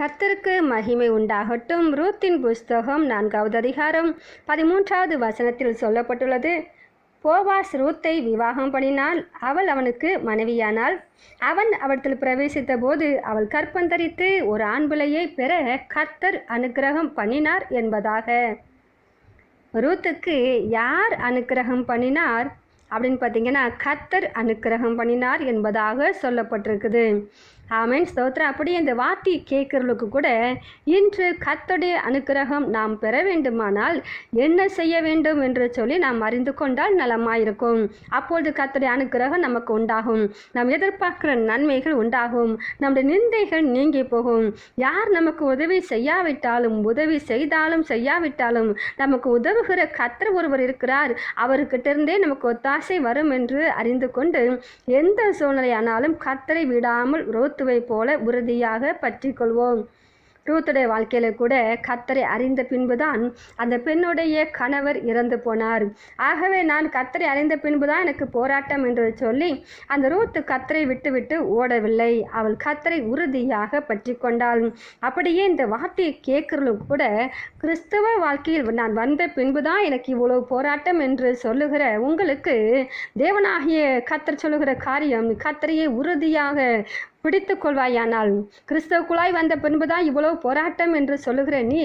கர்த்தருக்கு மகிமை உண்டாகட்டும். ரூத்தின் புஸ்தகம் நான்காவது அதிகாரம் பதிமூன்றாவது வசனத்தில் சொல்லப்பட்டுள்ளது போவாஸ் ரூத்தை விவாகம் பண்ணினால் அவள் அவனுக்கு மனைவியானாள். அவன் அவற்றில் பிரவேசித்த போது அவள் கற்பந்தரித்து ஒரு ஆண் பெற கர்த்தர் அனுக்கிரகம் பண்ணினார் என்பதாக. ரூத்துக்கு யார் அனுக்கிரகம் பண்ணினார்? அப்படின்னு பார்த்தீங்கன்னா கர்த்தர் அனுக்கிரகம் பண்ணினார் என்பதாக சொல்லப்பட்டிருக்குது. ஆமேன். ஸ்தோத்திரம். அப்படியே இந்த வார்த்தையை கேட்குறவங்களுக்கு கூட இன்று கர்த்தருடைய அனுக்கிரகம் நாம் பெற வேண்டுமானால் என்ன செய்ய வேண்டும் என்று சொல்லி நாம் அறிந்து கொண்டால் நலமாயிருக்கும். அப்பொழுது கர்த்தருடைய அனுக்கிரகம் நமக்கு உண்டாகும். நாம் எதிர்பார்க்கிற நன்மைகள் உண்டாகும். நம்முடைய நிந்தைகள் நீங்கி போகும். யார் நமக்கு உதவி செய்யாவிட்டாலும் உதவி செய்தாலும் செய்யாவிட்டாலும் நமக்கு உதவுகிற கர்த்தர் ஒருவர் இருக்கிறார். அவர்கிட்ட இருந்தே நமக்கு ஒத்தாசை வரும் என்று அறிந்து கொண்டு எந்த சூழ்நிலையானாலும் கத்தரை விடாமல் ரோத்துவை போல உறுதியாக பற்றி கொள்வோம் ரூத்துடைய வாழ்க்கையில கூட கத்தரை அறிந்த பின்புதான் அந்த பெண்ணுடைய கணவர் இறந்து போனார். ஆகவே நான் கத்தரை அறிந்த பின்புதான் எனக்கு போராட்டம் என்று சொல்லி அந்த ரூத்து கத்தரை விட்டுவிட்டு ஓடவில்லை. அவள் கத்தரை உறுதியாக பற்றி கொண்டாள் அப்படியே இந்த வார்த்தையை கேட்கறவளும் கூட கிறிஸ்தவ வாழ்க்கையில் நான் வந்த பின்புதான் எனக்கு இவ்வளவு போராட்டம் என்று சொல்லுகிற உங்களுக்கு தேவனாகிய கத்தர் சொல்லுகிற காரியம் கத்தரையை உறுதியாக பிடித்து கொள்வாயானால் கிறிஸ்தவக்குழாய் வந்த பின்புதான் இவ்வளவு போராட்டம் என்று சொல்லுகிற நீ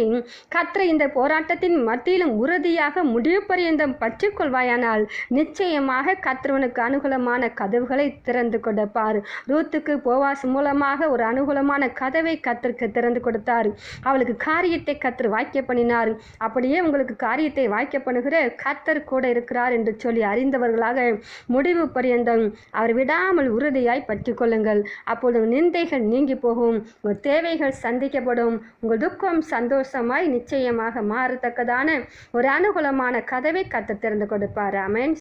கத்திர இந்த போராட்டத்தின் மத்தியிலும் உறுதியாக முடிவு பரியந்தம் பற்றி கொள்வாயானால் நிச்சயமாக கத்திரவனுக்கு அனுகூலமான கதவுகளை திறந்து கொடுப்பார். ரூத்துக்கு போவாஸ் மூலமாக ஒரு அனுகூலமான கதவை கத்திற்கு திறந்து கொடுத்தார். அவளுக்கு காரியத்தை கத்திர வாய்க்க பண்ணினார். அப்படியே உங்களுக்கு காரியத்தை வாய்க்க பண்ணுகிற கத்தர் கூட இருக்கிறார் என்று சொல்லி அறிந்தவர்களாக முடிவு பரியந்தம் அவர் விடாமல் உறுதியாய் பற்றி கொள்ளுங்கள். அப்போ அப்பொழுது நிந்தைகள் நீங்கி போகும் உங்கள் தேவைகள் சந்திக்கப்படும் உங்கள் துக்கம் சந்தோஷமாய் நிச்சயமாக மாறத்தக்கதான ஒரு அனுகூலமான கதவை கத்த திறந்து கொடுப்பார். அமேன்